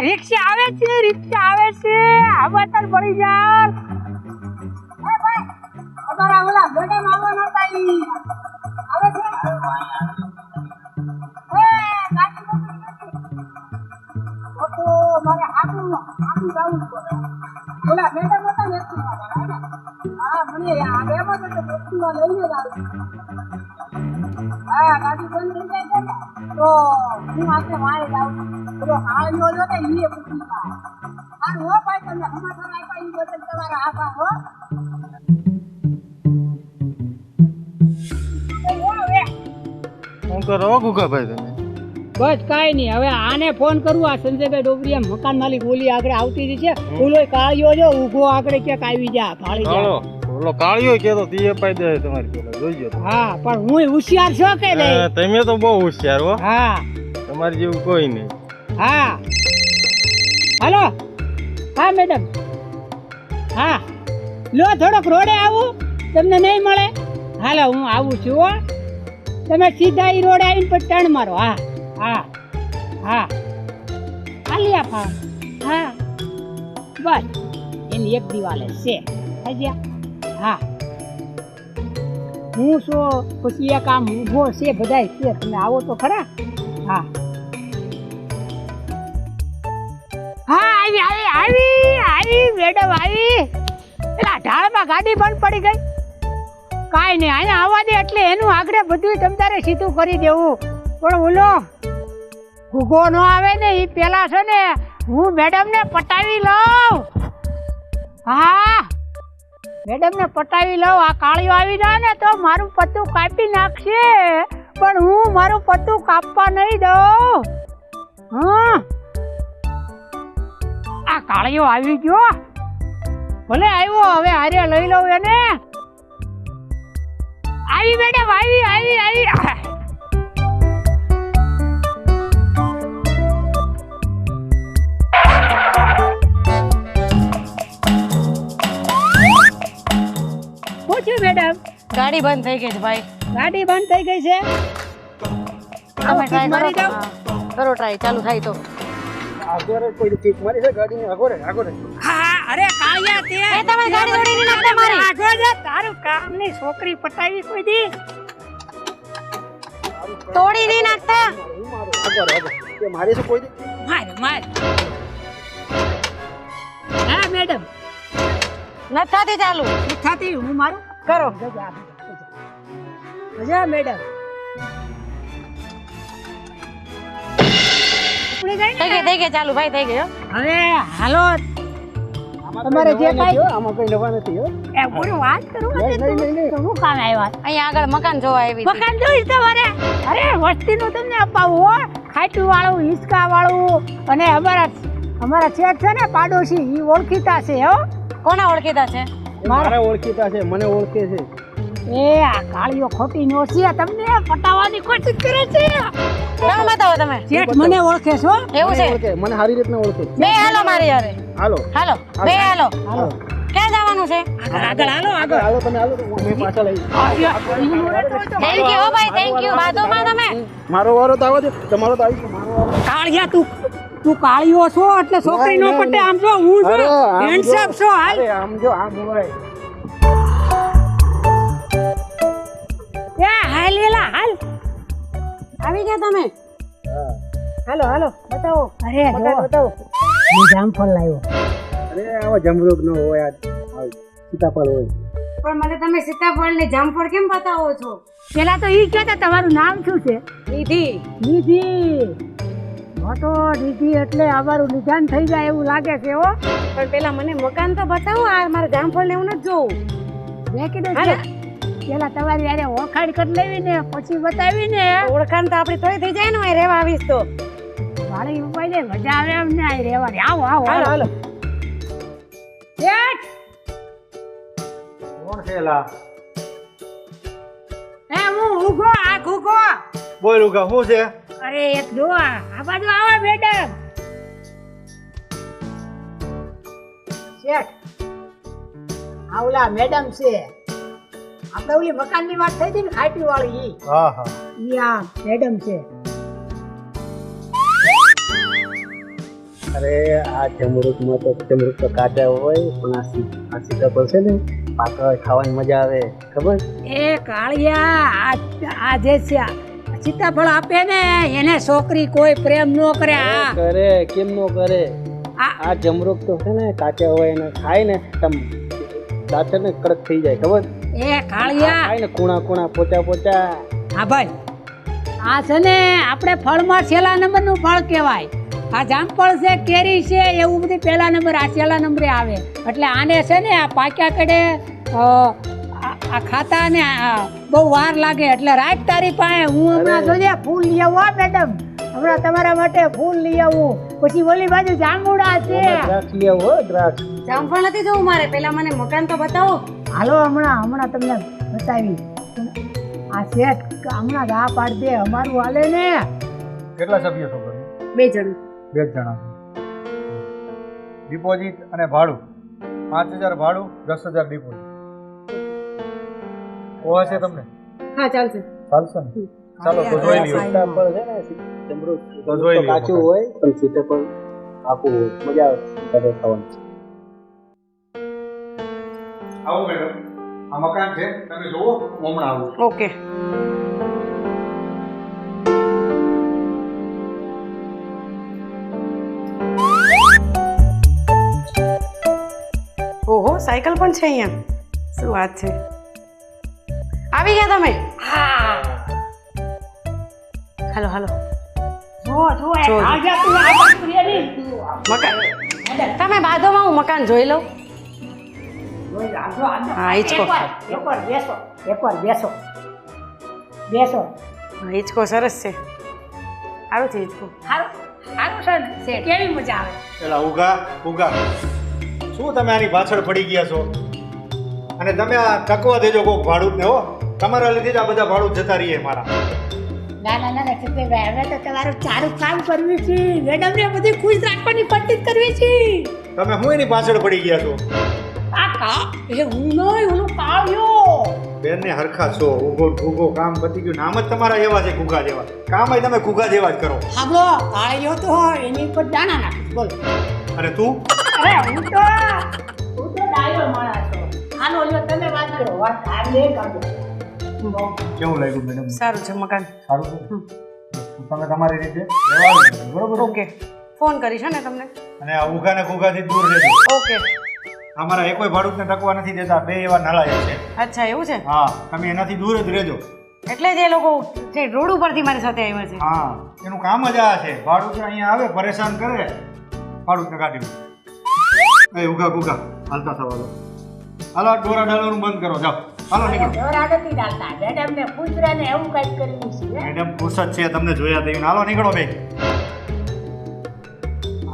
રિક્ષા આવે છે, રિક્ષા આવે છે. આવા તાર પડી જા લઈને હા, ગાડી બંધ થઈ જાય તો હું આજે વાળે જાઉં પેલો હાળીઓ જો ને ઈ પૂછી જાય અને હો ભાઈ તમને સમાચાર આપ્યા ઈ બદલ તમારા આભાર હો. એ હો હવે. હું કરો ગુગાભાઈ તમે. બસ કાંઈ નહીં. હવે આને ફોન કરું આ સંજયભાઈ ડોબરિયા મકાન માલિક ઓલી આગળ આવતી જ છે. ઓલો કાળિયો જો ઊભો આગળ ક્યાંક આવી જા કાળી જા. ઓલો કાળિયો કે તો એ પાઈ દે તમારી પેલો જોઈજો. હા પણ હું હોશિયાર છો કે નહીં? તમે તો બહુ હોશિયાર હો. હા. તમારી જેવું કોઈ નહીં. હા. હાલો. હા મેડમ. હા. લો થોડોક રોડે આવું. તમને નહીં મળે? હાલો હું આવું છું હો. તમે સીધા એ રોડે આવીને પછી ટર્ન મારો. હા હા હા. ખાલી ફા હા. બસ. એની એક દિવાલે છે. સમજ્યા હા. હું શું પછી એક આમ ઊભો છે બધાય છે તમે આવો તો ખરા? હા. હા, આવી આવી આવી આવી, મેડમ, આવી. એલા ઢાળમાં ગાડી બંધ પડી ગઈ. કાંઈ નહીં અહીંયા આવવા દે એટલે એનું આગળ બધું તમ તારે સીધું કરી દેવું. પણ બોલો ગુગો ન આવે ને એ પેલા છે ને હું મેડમને પટાવી લઉં. હા. મેડમને પટાવી લઉં, આ કાળીઓ આવી જાય ને તો મારું પત્તું કાપી નાખશે. પણ હું મારું પત્તું કાપવા નહીં દઉં. હા. આ કાળિયો આવી ગયો. ભલે આવ્યો, હવે હારે લઈ લઉં એને. આવી મેડમ, આવી આવી આવી. થયું મેડમ ગાડી બંધ થઈ ગઈ છે ભાઈ. ગાડી બંધ થઈ ગઈ છે? તમે ટ્રાય મારી દઉં? કરો ટ્રાય ચાલુ થાય તો. હા અરે કાયા તે એ તમે ગાડી દોડીને નાખતા મારી. આગળ જા, તારું કામની છોકરી પટાવી કોઈ દી. તોડી નહીં નાખતા. માર માર હા મેડમ નથી થાતી ચાલુ. થાતી હું મારું કરો. મજા મેડમ થઈ ગઈ થઈ ગઈ ચાલુ ભાઈ થઈ ગઈ હવે હાલો. તમારે જે કાંઈ એ પૂરી વાત કરું ને તું. તો હું કામ આવ્યા? અહીંયા આગળ મકાન જોવા આવી મકાન તમારે? અરે વસ્તીનું તમને અપાવું હો. ખાટું વાળું હિંચકા વાળું અને અમારા અમારા શેઠ છે ને પાડોશી ઈ ઓળખીતા છે હો. કોના ઓળખીતા છે મારા ઓળખીતા છે મને ઓળખે છે એ આ કાળીઓ ખોટી નો છે તમને પટાવવાની કોશિશ કરે છે ના બતાવો તમે જેઠ મને ઓળખે છો એવું છે મને સારી રીતના ઓળખે બે હાલો મારી યારે હાલો હાલો બે હાલો હાલો ક્યાં જવાનું છે આગળ હાલો આગળ હાલો તમે હાલો અમે પાછળ આવી થેન્ક યુ હો ભાઈ થેન્ક યુ બાજુમાં તમે મારો વારો તો આવો તમારો તો આવી ગયો મારો વારો કાળિયા તું તું કાળીઓ છો એટલે છોકરી નો પટે આમ જો હું છું. જો. હેન્ડસમ છો હાલ. આમ જો આમ હોય. એ હાલ એલા હાલ. આવી ગયા તમે? હાલો હાલો બતાવો. અરે બતાવો હું જામફળ લાવ્યો. અરે આવો જમરૂક નો હોય આ સીતાફળ હોય. પણ મને તમે સીતાફળ ને જામફળ કેમ બતાવો છો? પેલા તો ઈ કહેતા તમારું નામ શું છે? નિધિ. નિધિ. મોટો દીધી એટલે અમારું નિધાન થઈ જાય એવું લાગે છે હો. પણ પેલા મને મકાન તો બતાવો આ મારે જામફળ ને એવું નથી જોવું. મેં કીધું. છે પેલા તમારી યારે ઓળખાણ કરી લેવી ને પછી બતાવી ને ઓળખાણ તો આપડી તોય થઈ જાય ને અહીં રહેવા આવીશ તો. મારી ઉપાય ને મજા આવે એમ ને અહીં રહેવાની. આવો આવો હાલો હાલો! કોણ છે લા એ હું ઊભો આ ઘૂઘો. બોલ ઉગા શું છે? અરે એક જો આ બાજુ આવો મેડમ શેઠ આ ઓલા મેડમ છે. આપણે ઓલી મકાનની વાત થઈ હતી ને ખાટી વાળી ઈ. હા હા. ઈ આ મેડમ છે. અરે આ જમરૂકમાં તો જમરૂક તો કાચા હોય પણ આ આ સીતાફળ છે ને પાકવા ખાવાની મજા આવે ખબર? એ કાળિયા આ આ જે છે આ સીતાફળ આપે ને એને છોકરી કોઈ પ્રેમ નો કરે આ કરે કેમ નો કરે? આ જમરૂક તો છે ને કાચે હોય એને ખાય ને તમ દાંત ને કડક થઈ જાય ખબર? એ ખાળિયા ખાય ને કુણા કુણા પોચા પોચા. હા ભાઈ આ છે ને આપણે ફળમાં છેલ્લા નંબરનું ફળ કહેવાય. આ જામફળ છે કેરી છે એવું બધું પહેલા નંબર આ છેલ્લા નંબરે આવે. એટલે આને છે ને આ પાક્યા કડે આ આ ખાતા ને આ બહુ વાર લાગે એટલે રાખ તારી પાસે. હું હમણાં જોજે ફૂલ લઈ આવું આ મેડમ. હમણાં તમારા માટે ફૂલ લઈ આવું. પછી ઓલી બાજુ જાંબુડા છે. દ્રાક્ષ લઈ આવો હો દ્રાક્ષ. જામફળ નથી જોવું મારે. પેલા મને મકાન તો બતાવો. હાલો હમણાં હમણાં તમને બતાવી. આ શેઠ હમણાં ગા આ પાડ દે અમારું હાલે ને. કેટલા સભ્યો છો બે જણ. બે જણા ડિપોઝિટ અને ભાડું. પાંચ હજાર ભાડું દસ હજાર ડિપોઝિટ. ઓવા છે તમને? હા ચાલશે. ચાલશે ને? ચાલો તો જોઈ લ્યો. સીતાફળ છે ને જમરૂક તો જોઈ લ્યો કાચું હોય પણ સીતાફળ આખું હોય. મજા આવે ખાવાની. આવો મેડમ આ મકાન છે તમે જોવો હમણાં આવું ઓકે. ઓહો સાયકલ પણ છે અહીંયા. શું વાત છે. આવી ગયા તમે? હાલો હાલો. તમે બાજુમાં હું મકાન જોઈ લઉં. હા, હિંચકો. બેસો બેસો. બેસો. હા, હિંચકો સરસ છે. સારું છે હિંચકો. સારું સારું છે કેવી મજા આવે? પેલા ઉગા ઉગા શું તમે આની પાછળ પડી ગયા છો? અને તમે આ ટકવા દેજો કોક ભાડું ને હો. તમારા લીધે જ આ બધા ભાડું જતા રહીએ મારા. ના ના ના ચિત્તભાઈ હવે તો તમારું સારું કામ કરવું છે. મેડમ ને બધી ખુશ રાખવાની પટ્ટી કરવી છે. તમે હું એની પાછળ પડી ગયા છો? કાકા એ હું નહીં હું કાવ્યો બેન ને હરખા છો. ઉગો ઉગો કામ પતી ગયું. નામ જ તમારા એવા છે ઘૂઘા જેવા. કામ તમે ઘૂઘા જેવા જ કરો. બો કાળ્યો તો એની ઉપર દાણા નાખીશ બોલો. અરે તું? અરે હું તો હું તો ડાયો માણસ છું. લ્યો તમે વાત કરો. વાત આ લે કાઢો કેવું લાગ્યું મેડમ સારું છે મકાન. સારું છે? તમે તમારી રીતે બરોબર ઓકે. ફોન કરીશ ને તમને? અને આ ઉઘા ને ઘૂઘાથી દૂર રહેજો. ઓકે. અમારા એકોય ભાડુતને ટકવા નથી દેતા બે એવા નાલાયક છે. અચ્છા એવું છે? હા તમે એનાથી દૂર જ રહેજો. એટલે જ એ લોકો જે રોડ ઉપરથી મારી સાથે આવ્યા છે. હા એનું કામ જ આ છે. ભાડુત અહીંયા આવે પરેશાન કરે ભાડુતને કાઢી. એ ઉઘા ઘૂઘા હાલતા થવા દો હાલો ડોરા ડાલવાનું બંધ કરો જાઓ. હાલો નીકળો. દોરા નથી ડાલતા મેડમ ને પૂછરા ને એવું કંઈક કરવું છે. મેડમ ખુશ જ છે તમને જોયા તેવી હાલો નીકળો બે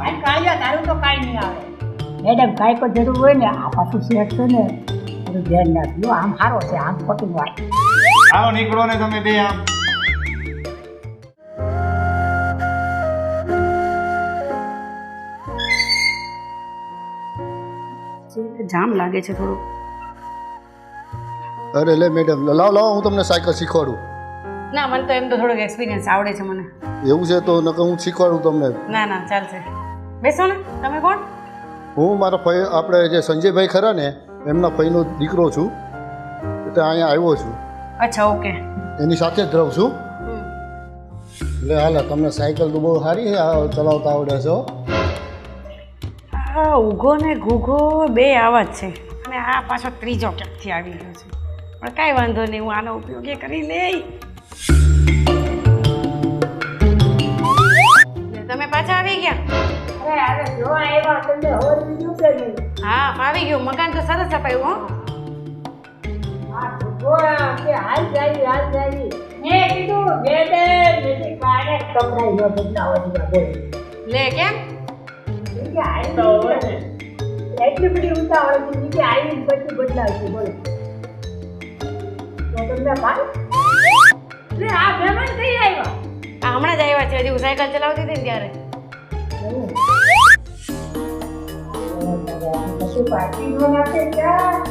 આ કાળિયા તારું તો કાંઈ નહીં આવે. મેડમ કાંઈ કોઈ જરૂર હોય ને આ પાછું શેઠ છે ને બધું ધ્યાન રાખજો. આમ સારો છે આમ ખોટું હોય હાલો નીકળો ને તમે બે આમ. જામ લાગે છે થોડું અરે લે મેડમ લાવ લાવ હું તમને સાયકલ શીખવાડું. ના મને તો એમ તો થોડોક એક્સપિરિયન્સ આવડે છે મને. એવું છે તો નકર હું શીખવાડું તમને. ના ના ચાલશે. બેસો ને તમે કોણ? હું મારા ભાઈ આપણે જે સંજયભાઈ ખરા ને એમના ભાઈનો દીકરો છું. એટલે અહીંયા આવ્યો છું. અચ્છા ઓકે. એની સાથે જ રહું છું. એટલે હાલ તમને સાયકલ તો બહુ સારી ચલાવતા આવડે છે હા. ઊઘો ને ઘૂઘો બે આવા જ છે. અને આ પાછો ત્રીજો ક્યાંકથી આવી ગયો છે. પણ કાંઈ વાંધો નહીં હું આનો ઉપયોગ એ કરી લઈ તમે પાછા આવી ગયા? હા આવી ગયું. મકાન તો સરસ અપાયું હો. લે કેમ? એટલી બધી ઉતાવળ આવી પછી બદલાવશે બોલો. તમને ભાઈ લે આ મહેમાન કઈ આવ્યા? હમણાં જ આવ્યા છે હજી હું સાયકલ ચલાવતી હતી ને ત્યારે. પછી પાર્ટી નો નાખે ક્યાં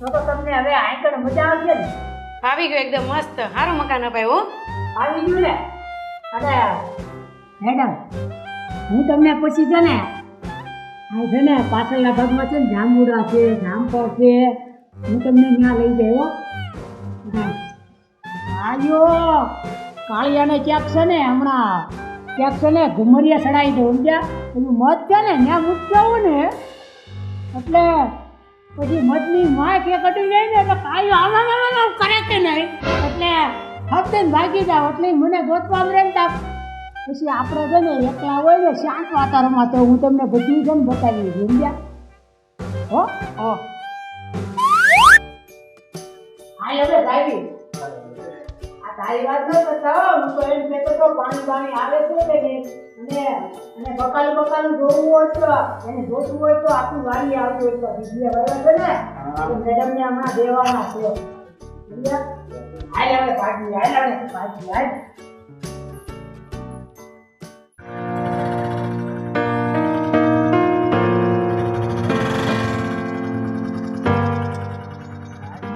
તો તમને હવે આંકડ મજા આવશે ને આવી ગયો એકદમ મસ્ત. સારું મકાન અપાયું આવી ગયું ને અને મેડમ હું તમને પછી છે ને આ છે ને, પાછળના ભાગમાં છે ને, જાંબુડા છે, જામફળ છે. હું તમને ત્યાં લઈ જાય. આયો કાળિયાને ક્યાંક છે ને, હમણાં ક્યાંક છે ને, ઘુમરિયા ચડાવી દઉં સમજ્યા? એનું મધ છે ને, ત્યાં મૂકતા હોય ને. એટલે પછી મધની માં કે કટી જાય ને, એટલે કાળિયો આમ કરે કે નહીં? એટલે હપ્તે ભાગી જાવ એટલે મને ગોતવા મળે ને તા પછી આપણે છે ને એકલા હોય ને શાંત વાતાવરણમાં તો હું તમને બધું છે ને બતાવી સમજ્યા? હો? હો. હા હવે ભાઈ આ તારી વાત ન બતાવો હું તો એમ કહેતો તો પાણી પાણી આવે છે કે? અને અને બકાલું બકાલું જોવું હોય તો એને જોતું હોય તો આખું વાડી આવતું હોય તો બીજી બરાબર છે ને મેડમને હમણાં દેવાના છે? હાલ હવે ભાગી હાલ હવે ભાગી હાલ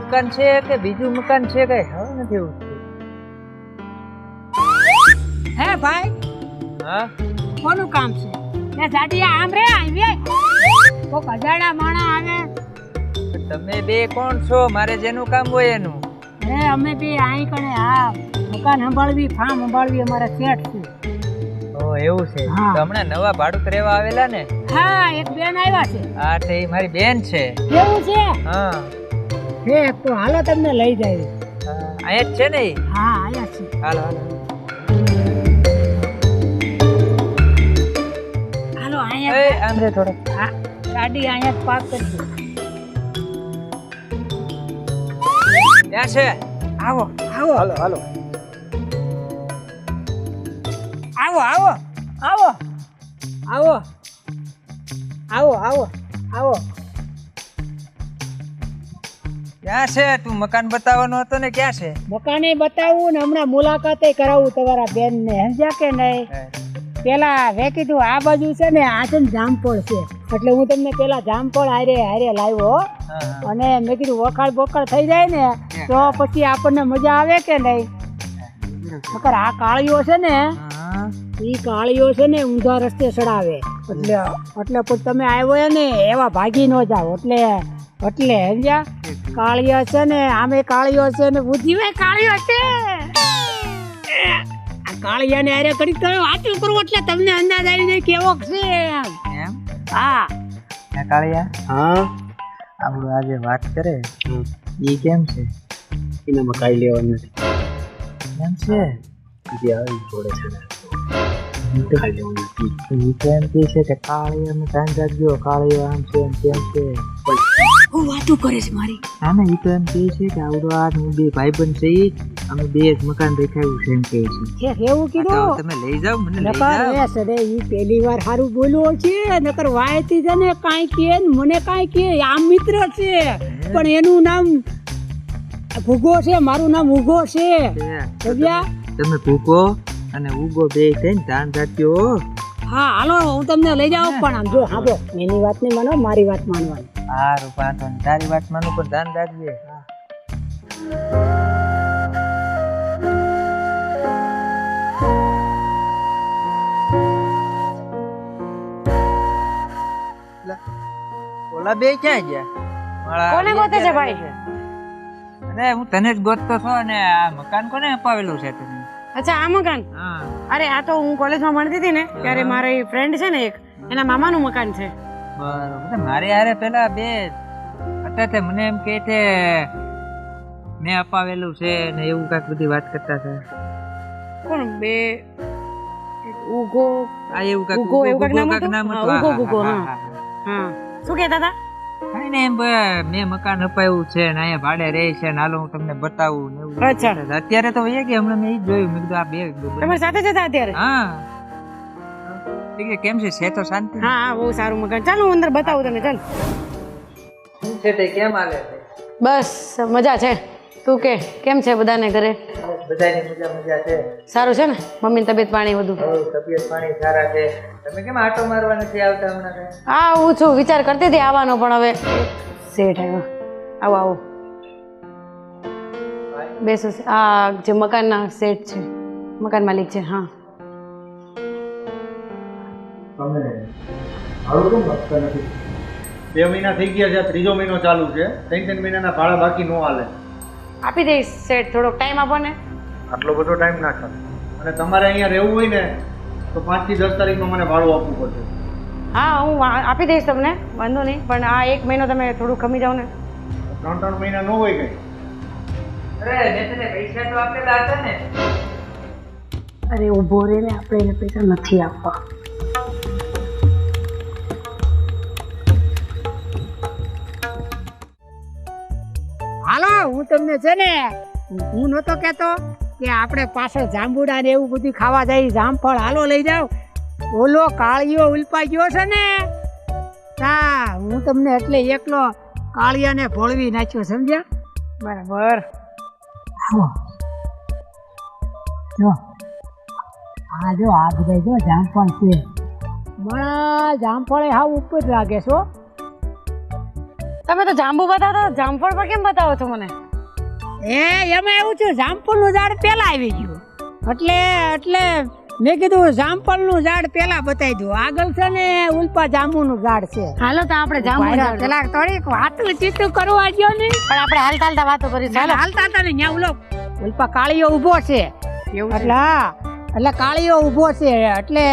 મકાન છે કે બીજું મકાન છે કઈ હવે નથી હે ભાઈ? હા? કોનું કામ છે? એ જાડિયા આમ રે આવી કોક અજાડા માણા આવે. તમે બે કોણ છો? મારે જેનું કામ હોય એનું. અરે અમે બી આઈ કણે હા મકાન સંભાળવી ફાર્મ સંભાળવી અમારા સેટ છે. ઓ એવું છે. હમણાં નવા ભાડુત રહેવા આવેલા ને? હા એક બેન આવ્યા છે. આ તે મારી બેન છે. એવું છે? હા. હે તો હાલો તમને લઈ જાય અહીંયા જ છે ને હા અહીંયા છે. હાલો હાલો. હાલો અહીંયા આમ રે થોડો હા ગાડી અહીંયા જ પાર્ક કરજો ત્યાં છે? આવો આવો. હાલો હાલો. આવો આવો આવો. આવો આવો આવો આવો. ક્યાં છે? તું મકાન બતાવવાનો હતો ને ક્યાં છે? મકાને બતાવું ને હમણાં મુલાકાતે કરાવું તમારા બેનને સમજ્યા કે નહીં? પેલા મેં કીધું આ બાજુ છે ને આ છે જામફળ છે. એટલે હું તમને પેલા જામફળ હારે હારે લાવ્યો. અને મેં કીધું વખાળ બોખાડ થઈ જાય ને તો પછી આપણને મજા આવે કે નહીં? ખબર આ કાળીઓ છે ને. એ કાળીઓ છે ને ઊંધા રસ્તે ચડાવે. એટલે એટલે પછી તમે આવ્યો ને એવા ભાગી ન જાઓ. એટલે એટલે સમજ્યા કાળીઓ છે ને આમે કાળીઓ છે ને બુદ્ધિ કાળીઓ છે. આ કાળિયાને હારે કરી તમે વાતું કરો એટલે તમને અંદાજ આવી જાય કેવો છે એમ. હા. કાળિયા? હા. આપણું આજે વાત કરે? એ કેમ છે? એનામાં મકાઈ લેવાનું નથી. એમ છે? જે આવી જોડે છે. કાંઈ નથી. તો એમ છે કે કાળિયા ને ધ્યાન રાખજો. કાળિયો આમ છે એમ કેમ છે. હું વાતો કરે છે મારી. હા ને એ તો એમ કહે છે કે આવડો આ હું બે ભાઈબંધ છે અમે બે જ મકાન દેખાયું છે એમ કહે છે. એવું કીધું? તમે લઈ જાઓ મને લઈ નકર જાઓ. એ સરે ઈ પહેલી વાર સારું બોલ્યો છે નકર વાયતી છે ને કાઈ કે મને કાઈ કે આમ મિત્ર છે. પણ એનું નામ ભૂગો છે મારું નામ ઉગો છે. સમજ્યા? તમે ભૂગો અને ઉગો બે થઈને ધ્યાન રાખ્યો હા. હાલો હું તમને લઈ જાઉં પણ આમ જો હા એની વાત નહીં માનો મારી વાત માનવાની. હારું વાંધો નહીં. તારી વાત માનું પણ ધ્યાન રાખજે. ઓલા બે ક્યાં ગયા? કોને ગોતે છે ભાઈ? અરે હું તને જ ગોતતો છો અને આ મકાન કોને અપાવેલું છે તને? અચ્છા આ મકાન? હા. અરે આ તો હું કોલેજમાં ભણતી હતી ને ત્યારે મારી ફ્રેન્ડ છે ને એક એના મામાનું મકાન છે. બરોબર. મારે હારે પેલા બે હતા તે મને એમ કે છે મેં અપાવેલું છે ને એવું કાંઈક બધી વાત કરતા હતા. કોણ? બે ઉગો આ એવું કાંઈક ઉગો એવું કાંઈક નામ હતું? ઉગો ઉગો હા, હા, શું કહેતા હતા? કઈ ને એમ મેં મકાન અપાયું છે ને અહીંયા ભાડે રહે છે ને હાલો હું તમને બતાવું ને એવું અચ્છા. અત્યારે તો વહી કે હમણાં મેં એ જ જોયું. મેં કીધું આ બે બે- તમારી સાથે જ હતા અત્યારે? હા. છે કેમ છે? છે તો શાંતિ હા હા બહુ સારું મકાન ચાલો હું અંદર બતાવું તને. ચાલ. શું છે તે? કેમ હાલે છે? બસ મજા છે. તું કે કેમ છે બધાને ઘરે? બધાની મજા મજા છે. સારું છે ને? મમ્મીની તબિયત પાણી બધું? તબિયત પાણી સારા છે. તમે કેમ આટો મારવા નથી આવતા હમણાં કઈ? હા હું છું. વિચાર કરતી હતી આવવાનો પણ હવે સેઠ આવ્યો. આવો આવો. બેસો. આ જે મકાનના સેટ છે મકાન માલિક છે હા. ભાડું કેમ આપતા નથી. બે મહિના થઈ ગયા છે ત્રીજો મહિનો ચાલુ છે. ત્રણ ત્રણ મહિનાના ભાડા બાકી ન હાલે. આપી દઈશ સેઠ થોડોક ટાઈમ આપો ને. આટલો બધો ટાઈમ ના થાય. અને તમારે અહીંયા રહેવું હોય ને તો પાંચથી દસ તારીખમાં મને ભાડું આપવું પડશે. હા હું આપી દઈશ તમને વાંધો નહીં પણ આ એક મહિનો તમે થોડું ખમી જાઓ ને. ત્રણ ત્રણ મહિના ન હોય કઈ. અરે મેં તને પૈસા તો આપેલા હતા ને. અરે ઊભો રે ને આપણે એને પૈસા નથી આપવા. તમને છે ને, હું નહોતો કહેતો કે આપણે પાછળ જાંબુડા ને એવું બધું ખાવા જાય, જામફળ, હાલો લઈ જાઓ. ઓલો કાળિયો ઉલપાઈ ગયો છે ને. હા હું તમને એટલે એકલો કાળિયાને ભોળવી નાખ્યો, સમજ્યા? બરાબર. જો. આ જો, આ બધા જો જામફળ છે. બળા જામફળે હાવ ઉપર લાગે છો તમે તો જાંબુ બતાવતા જામફળ પર કેમ બતાવો છો મને? એ એમાં એવું જામફળ જામફળનું ઝાડ પેલા આવી ગયું. એટલે એટલે મેં કીધું જામફળનું ઝાડ પેલા બતાવી દઉં. આગળ છે ને ઉલ્પા જાંબુનું ઝાડ છે. હાલો તો આપણે જાંબુ ઝાડ. પેલા થોડીક વાતું ચીતું કરવા ગયો ને. પણ આપણે હાલતા હાલતા વાતો કરી ચાલો હાલતા હતા ને ત્યાં ઉલો. ઉલ્પા કાળીઓ ઊભો છે. એટલે એટલે કાળીઓ ઊભો છે. એટલે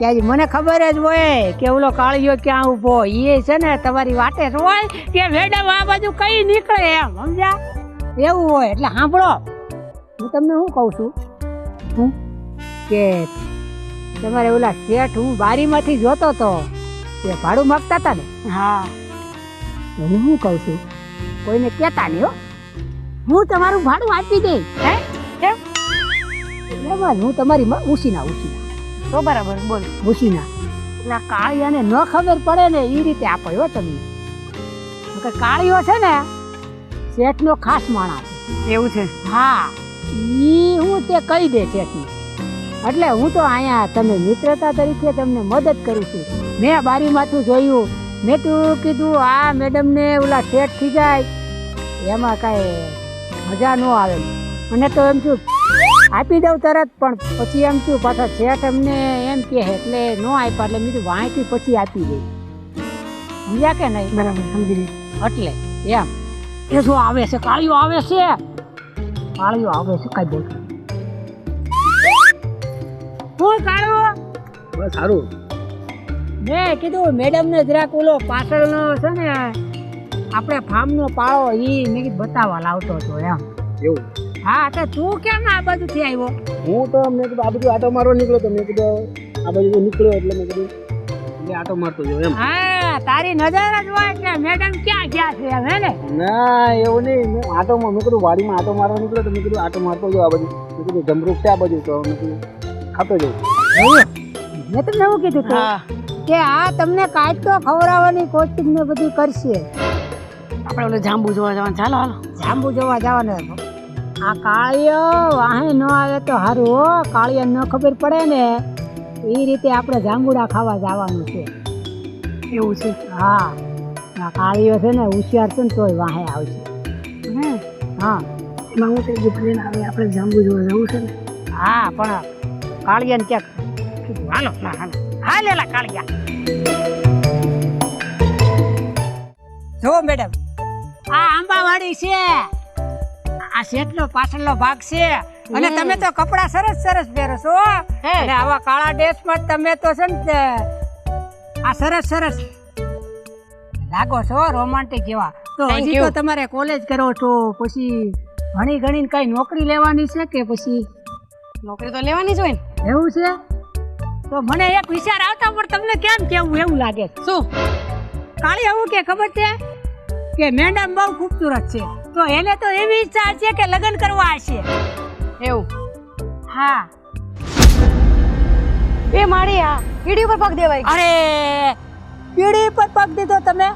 કે મને ખબર જ હોય કે ઓલો કાળીઓ ક્યાં ઊભો. એ છે ને તમારી વાટે જ હોય કે મેડમ આ બાજુ કઈ નીકળે એમ સમજ્યા? એવું હોય એટલે સાંભળો. હું તમને શું કહું છું? હું? કે તમારે ઓલા શેઠ હું બારીમાંથી જોતો તો તે ભાડું માગતા હતા ને? હા. હું શું કહું છું? કોઈને કહેતા નહીં હો. હું તમારું ભાડું આપી દઈ. હે? કેમ? એમાં હું તમારી ઉસીના ઉછીના તો બરાબર બોલ. ઉસીના એટલે કાળિયાને ન ખબર પડે ને એ રીતે આપો હો તમે. કાળિયો છે ને શેઠનો ખાસ માણસ. એવું છે? હા. ઈ હું તે કહી દે શેઠને. એટલે હું તો અહીંયા તમે મિત્રતા તરીકે તમને મદદ કરું છું. મેં બારીમાંથી જોયું. મેં તું કીધું આ મેડમને ઓલા શેઠ થઈ જાય. એમાં કાંઈ મજા ન આવે. અને તો એમ છું આપી દઉં તરત પણ પછી એમ છું પાછા શેઠ અમને એમ કહે એટલે ન આપ્યા. એટલે કીધું વાંચી પછી આપી દઈ સમજ્યા કે નહીં? બરાબર સમજી એટલે એમ. એ જો આવે છે કાળીઓ આવે છે. કાળીઓ આવે છે કઈ બોલ હું કાળો બસ સારું મેં કીધું મેડમ ને જરાક ઓલો પાછળનો છે ને આપણે ફાર્મનો પાળો ઈ મેં કીધું બતાવવા લાવતો હતો એમ. એવું? હા તો તું કેમ આ બાજુથી આવ્યો? હું તો મેં કીધું આ બધું આટો મારવા નીકળ્યો તો મેં કીધું આ બાજુ નીકળ્યો એટલે મેં કીધું એટલે આટો મારતો જો એમ. હા તારી નજર જ હોય કે મેડમ ક્યાં ગયા છે એમ હે ને? ના એવું નહીં. મેં આટોમાં મેં કીધું વાડીમાં આટો મારવા નીકળ્યો તો મેં કીધું આટો મારતો જો આ બધું મેં કીધું જમરૂખ છે આ બધું તો મેં કીધું ખાતો જવું મેં તમને એવું કીધું તું હા. કે આ તમને કાંઈક તો ખવડાવવાની કોચિંગ ને બધું કરશે. આપણે ઓલું જાંબુ જોવા જવાનું. ચાલો હાલો. જાંબુ જોવા જવાનું આ કાળિયો વાહે ન આવે તો સારું હો. કાળિયા ન ખબર પડે ને. એ રીતે આપણે જાંબુડા ખાવા જવાનું છે. એવું છે? હા. આ કાળિયો છે ને હોશિયાર છે ને તોય વાહે આવશે. હે? હા. એમાં હું થઈ ગયું આવે આપણે જાંબુ જોવા જવું છે ને. હા પણ કાળિયાને ક્યાંક હાલો ના હાલો. હા લેલા કાળિયા. જો મેડમ આ આંબાવાડી છે. આ શેઠનો પાછળનો ભાગ છે. અને તમે તો કપડા સરસ સરસ પહેરો છો અને આવા કાળા ડ્રેસમાં તમે તો છે ને આ સરસ સરસ લાગો છો રોમાન્ટિક જેવા. તો હજી તો તમારે કોલેજ કરો છો પછી ભણી ગણીને કઈ નોકરી લેવાની છે કે પછી નોકરી તો લેવાની જ હોય ને. એવું છે? તો મને એક વિચાર આવતા પણ તમને કેમ કેવું એવું લાગે શું? કાળી એવું કે ખબર છે? કે મેડમ બહુ ખૂબસૂરત છે. તો એને તો એવી ઈચ્છા છે કે લગ્ન કરવા હશે. એવું? હા. એ મારી આ પીડી ઉપર પગ દેવાય. અરે! પીડી ઉપર પગ દીધો તમે?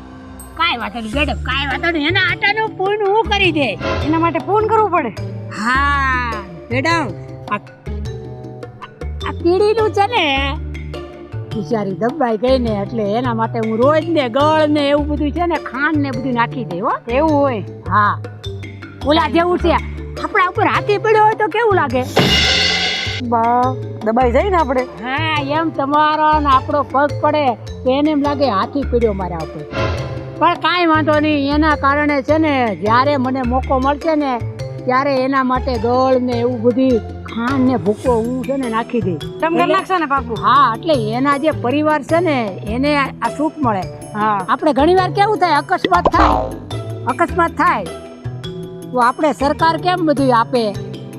કાઈ વાતો નહીં મેડમ કાઈ વાતો નહીં. એના આટાનું પૂર્ણ હું કરી દે? એના માટે પૂન કરવું પડે. હા મેડમ આ આ કીડીનું છે ને બિચારી દબાઈ ગઈ ને એટલે એના માટે હું રોજ ને ગળ ને એવું બધું છે ને ખાંડ ને બધું નાખી દે હો. એવું હોય. હા. ઓલા જેવું છે. આપણા ઉપર હાથી પડ્યો હોય તો કેવું લાગે? બા દબાઈ જાય ને આપણે? હા એમ તમારો ને આપણો પગ પડે તો એને એમ લાગે હાથી પડ્યો મારા ઉપર. પણ કાંઈ વાંધો નહીં એના કારણે છે ને જ્યારે મને મોકો મળશે ને ત્યારે એના માટે ગળ ને એવું બધી ખાંડ ને ભૂકો હું છે ને નાખી દઈશ. તમે નાખશો ને બાપુ હા એટલે એના જે પરિવાર છે ને એને આ સુખ મળે. હા. આપણે ઘણીવાર કેવું થાય અકસ્માત થાય. અકસ્માત થાય. તો આપણે સરકાર કેમ બધું આપે?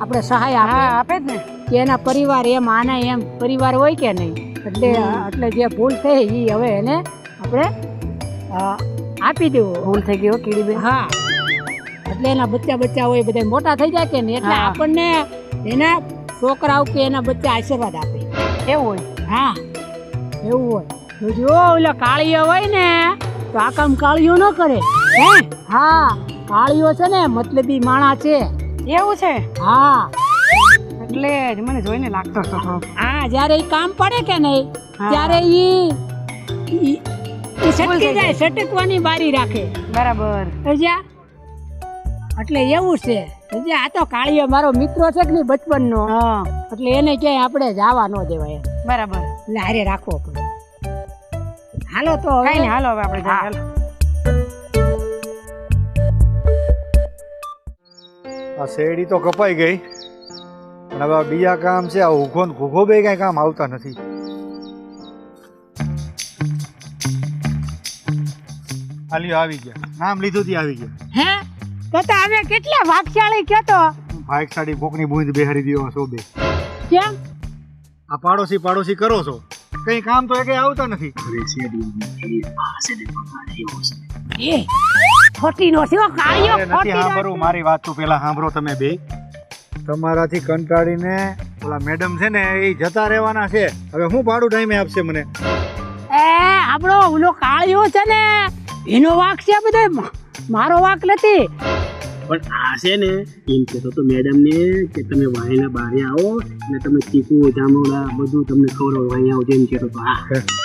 આપણે સહાય હા આપે આપે જ ને. કે એના પરિવાર એમ આના એમ પરિવાર હોય કે નહીં? એટલે એટલે જે ભૂલ થઈ એ હવે એને આપણે આપી દેવું. ભૂલ થઈ ગયો કીડી હા. એટલે એના બચ્ચા બચ્ચા હોય બધા મોટા થઈ જાય કે નહીં? એટલે આપણને એના છોકરાઓ કે એના બચ્ચા આશીર્વાદ આપે. એવું હોય? હા. એવું હોય. જો ઓલા કાળીઓ હોય ને તો આ કામ કાળીઓ ન કરે. હે? હા. કાળીઓ છે ને મતલબી માણા છે. એવું છે? હા. એટલે જ મને જોઈને લાગતો હતો થોડો હા જ્યારે ઈ કામ પડે કે નહીં ત્યારે ઈ સટકી જાય. સટકવાની બારી રાખે. બરાબર. સમજ્યા? એટલે એવું છે. સમજ્યા? આ તો કાળીઓ મારો મિત્રો છે કે નહીં બચપનનો? એટલે એને ક્યાંય આપણે જવા ન દેવાય બરાબર. એટલે હારે રાખવો પડે. હાલો તો કઈ હાલો હવે આપણે આ શેરડી તો કપાઈ ગઈ પણ હવે બીજા કામ છે આ ઉઘો ને ઘૂઘો બે કાંઈ કામ આવતા નથી આલ્યો આવી ગયા નામ લીધું થી આવી ગયા હે તો તો અમે કેટલા કહેતો ભાઈક સાડી કોકની બૂંદ બેહારી દીધો છો બે કેમ આ પાડોશી પાડોશી કરો છો કઈ કામ તો એકે આવતા નથી એ ખોટી નો થયો કાળિયો નથી ખોટી નો સાંભળવું મારી વાત તો પેલા સાંભળો તમે બે. તમારાથી કંટાળીને ઓલા મેડમ છે ને એ જતા રહેવાના છે. હવે હું ભાડું ટાઈમે આપશે મને. એ આપણો ઓલો કાળિયો છે ને એનો વાક છે બધો મારો વાક નથી. પણ આ છે ને એમ કહેતો તો મેડમને કે તમે વાયના બારે આવો અને તમે ચીકુ જામોડા બધું તમને ખવડાવો અહીંયા આવો જેમ કહેતો તો. હા.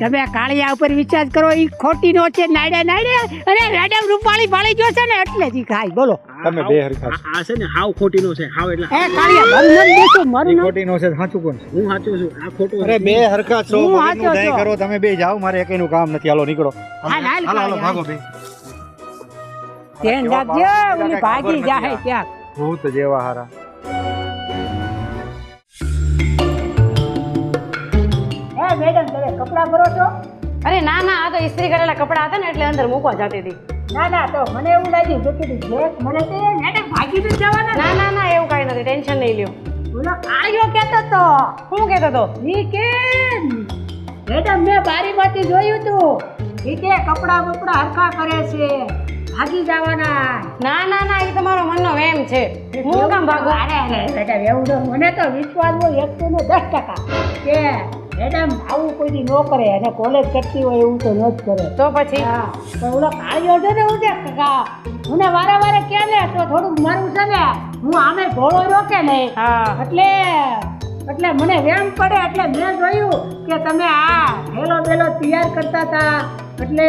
તમે કાળિયા ઉપર વિચાર કરો એ ખોટી નો છે નાડે નાડે અને મેડમ રૂપાળી ભાળી જો છે ને એટલે જ ખાય. બોલો. તમે બે હરખા છો. આ છે ને હાવ ખોટીનો છે હાવ એટલે એ કાળિયા મારું દેતો મારું ખોટી નો છે સાચું કોણ છે? હું સાચું છું આ ખોટું અરે બે હરખા છો હું મગજનું ડાય છું. કરો તમે બે જાઓ મારે એકઈનું કામ નથી. હાલો નીકળો. હાલ, હાલ, ભાગો બે. ધ્યાન રાખજો ઓલી ભાગી જાય ત્યાં ભૂત જેવા હારા. હે મેડમ તમે કપડા ભરો છો? અરે ના ના આ તો ઇસ્ત્રી કરેલા કપડા હતા ને એટલે અંદર મૂકવા જતી હતી. ના ના તો મને એવું લાગ્યું કે કીધું જે મને તે મેડમ ભાગી તો જવાના ના ના. ના એવું કાંઈ નથી ટેન્શન નહીં લ્યો. બોલો આયો કહેતો તો? શું કહેતો તો? ઈ કે મેડમ મેં બારીમાંથી જોયું તું. ઈ કે કપડા બપડા હરખા કરે છે. ભાગી જવાના. ના ના ના એ તમારો મનનો વેમ છે. હું કામ ભાગું? અરે અરે મેડમ એવું મને તો વિશ્વાસ હોય એકસો ને દસ ટકા. કે મેડમ આવું કોઈ દી ન કરે અને કોલેજ કરતી હોય એવું તો ન જ કરે. તો પછી? હા તો ઓલો કાળિયો છે ને હું કાકા મને વારે વારે કે ને તો થોડુંક મારું છે ને હું આમે ભોળો રોકે નહીં હા. એટલે એટલે મને વેમ પડે એટલે મેં જોયું કે તમે આ ભેલો બેલો તૈયાર કરતા હતા એટલે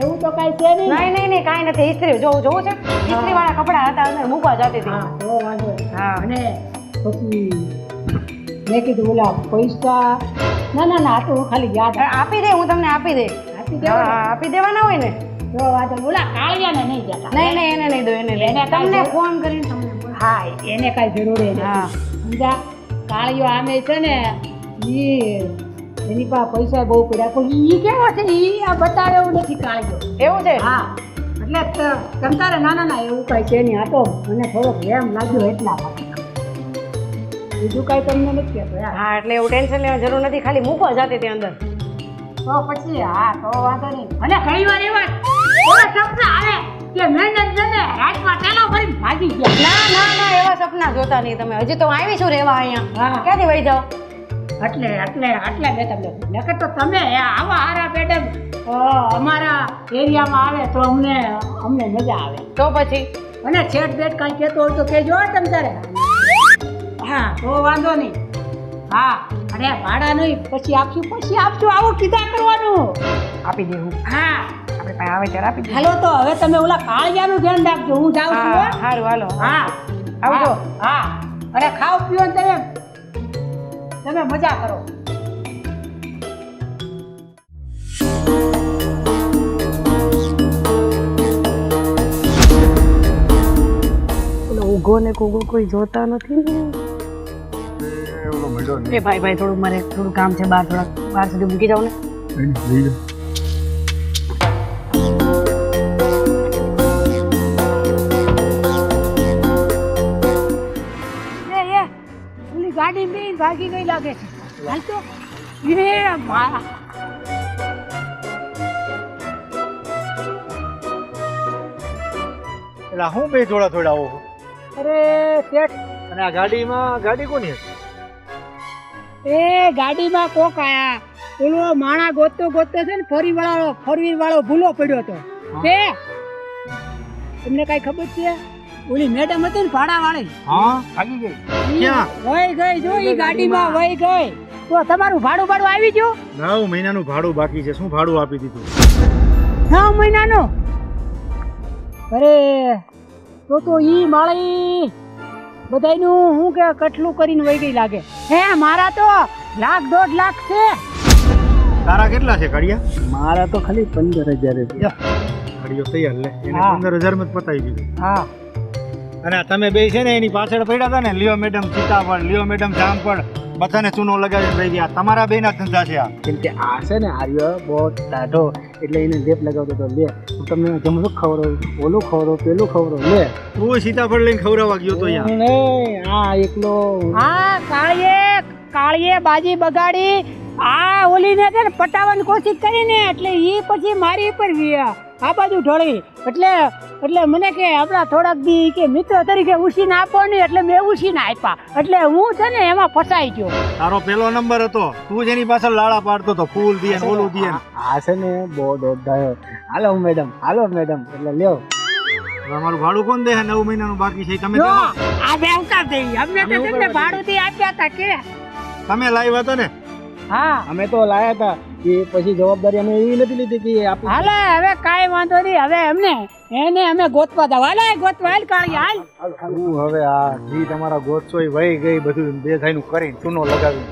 એવું તો કાંઈ છે નહીં. નહીં નહીં નહીં કાંઈ નથી. ઇસ્ત્રી જોવું જોવું છે? ઇસ્ત્રી વાળા કપડા હતા અને મૂકવા જતી હતી. હા તો વાંધો હા. અને પછી મેં કીધું ઓલા પૈસા. ના ના ના આ તો હું ખાલી યાદ આપી દે હું તમને આપી દે. આપી દેવા આપી દેવાના હોય ને? તો વાંધો નહીં. ઓલા કાળિયાને નહીં જતા નહીં નહીં એને નહીં દો એને નહીં એને તમને ફોન કરીને તમને હા એને કાંઈ જરૂર નથી. હા. સમજા કાળિયો આમે છે ને ઈ એની પાસે પૈસા બહુ પડ્યા. પણ ઈ કેવો છે? એ આ બતાવે એવું નથી કાળિયો. એવું છે? હા. એટલે તમ તારે ના ના ના એવું કાંઈ છે નહીં. આ તો મને થોડોક એમ લાગ્યો એટલા માટે. બીજું કાંઈ તમને નથી કહેતો યાર. હા એટલે એવું ટેન્શન લેવાની જરૂર નથી. ખાલી મૂકો જતી તે અંદર. તો પછી હા તો વાંધો નહીં. અને ઘણી વાર એવા એવા સપના આવે કે મહેનત છે ને રાતમાં ટેલો ભરીને ભાગી ગયા. ના ના ના એવા સપના જોતા નહીં તમે. હજી તો આવી છું રેવા અહીંયા. હા. ક્યાંથી વહી જાઓ? એટલે એટલે એટલે મેં તમને નકર તો તમે આવા હારા મેડમ અમારા એરિયામાં આવે તો અમને અમને મજા આવે. તો પછી? અને છેટ બેટ કાંઈ કહેતો હોય તો કહેજો તમ તારે. હા તો વાંધો નહીં. હા અરે નહીં પછી આપશું પછી આપશું આવું કીધા કરવાનું. આપી દેવું હા. આપણે પાસે આવે ત્યારે આપી હાલો તો હવે તમે ઓલા કાળિયાનું ધ્યાન રાખજો હું જાઉં છું સારું હાલો. હા. આવજો હા અરે ખાવ પીઓ તમે. તમે મજા કરો. ઉગો ને કુગો કોઈ જોતા નથી ને? એ ભાઈ ભાઈ થોડું મારે થોડું કામ છે બહાર થોડા બહાર સુધી મૂકી જાવ ને. ગાડી બેન ભાગી ગઈ લાગે છે. હાલ તો. એ મા એટલે હું બે જોડા થોડા આવો અરે શેઠ. અને આ ગાડીમાં ગાડી કોની હતી? એ ગાડીમાં કોક આયા. ઓલો માણા ગોતતો ગોતતો છે ને ફરી વાળો ફરવી વાળો ભૂલો પડ્યો હતો. તે? તમને કઈ ખબર છે? ઓલી મેડમ હતી ને ભાડા વાળી હા ભાગી ગઈ. ક્યાં? વહી ગઈ જો ઈ ગાડીમાં. વહી ગઈ. તો તમારું ભાડું ભાડું આવી ગયું? નવ મહિનાનું ભાડું બાકી છે. શું ભાડું આપી દીધું? નવ મહિનાનું? અરે તો તો ઈ માળી બધાયનું હું કે કટલું કરીને વહી ગઈ લાગે. હે મારા તો લાખ દોઢ લાખ છે. તારા કેટલા છે ઘડિયા? મારા તો ખાલી પંદર હજાર ઘડિયો તૈયાર લે. એને. પંદર હજારમાં જ પતાવી દીધું. હા. અને તમે બે છે ને એની પાછળ પડ્યા હતા ને લિયો મેડમ સીતાફળ લિયો મેડમ જામફળ. બધાને ચૂનો લગાવીને રહી ગયા. તમારા બે ના ધંધા છે આ. કેમ કે આ છે ને આર્ય બહુ દાઢો એટલે એને લેપ લગાવતો હતો લે. હું તમને જમણું ખવડો ઓલું ખવડો પેલું ખવડો લે. તું સીતાફળ લઈને ખવડાવવા ગયો તો અહીંયા. નહીં આ એકલો. હા કાળીએ કાળીએ બાજી બગાડી આ ઓલીને છે ને પટાવવાની કોશિશ કરીને એટલે એ પછી મારી ઉપર વી- આ બાજુ ઢળી. એટલે એટલે મને કે આપણા થોડાક દી કે મિત્ર તરીકે ઉછીને આપો ને એટલે મેં ઉછીને આપ્યા. એટલે હું છે ને એમાં ફસાઈ ગયો. તારો પેલો નંબર હતો. તું જેની પાછળ લાડા પાડતો તો ફૂલ દિયે ને ઓલું દિયે આ છે ને બહુ દોડાયો હાલો મેડમ હાલો મેડમ એટલે લ્યો. અમારું ભાડું કોણ દે? નવ મહિનાનું બાકી છે તમે. આ બેવતા થઈ અમને તો તમને ભાડુંથી આપ્યા હતા કે. તમે લાવ્યા હતા ને? હા. અમે તો લાયા હતા એ પછી જવાબદારી અમે એવી નથી લીધી કે આપી હાલે હવે કાઈ વાંધો નહીં. હવે એમને એને અમે ગોતવા દા. હાલે ગોતવા હાલ કાળી હાલ. હું હવે આ જી તમારા ગોતસો વહી ગઈ બધું બે થાયનું કરીને ચૂનો લગાવી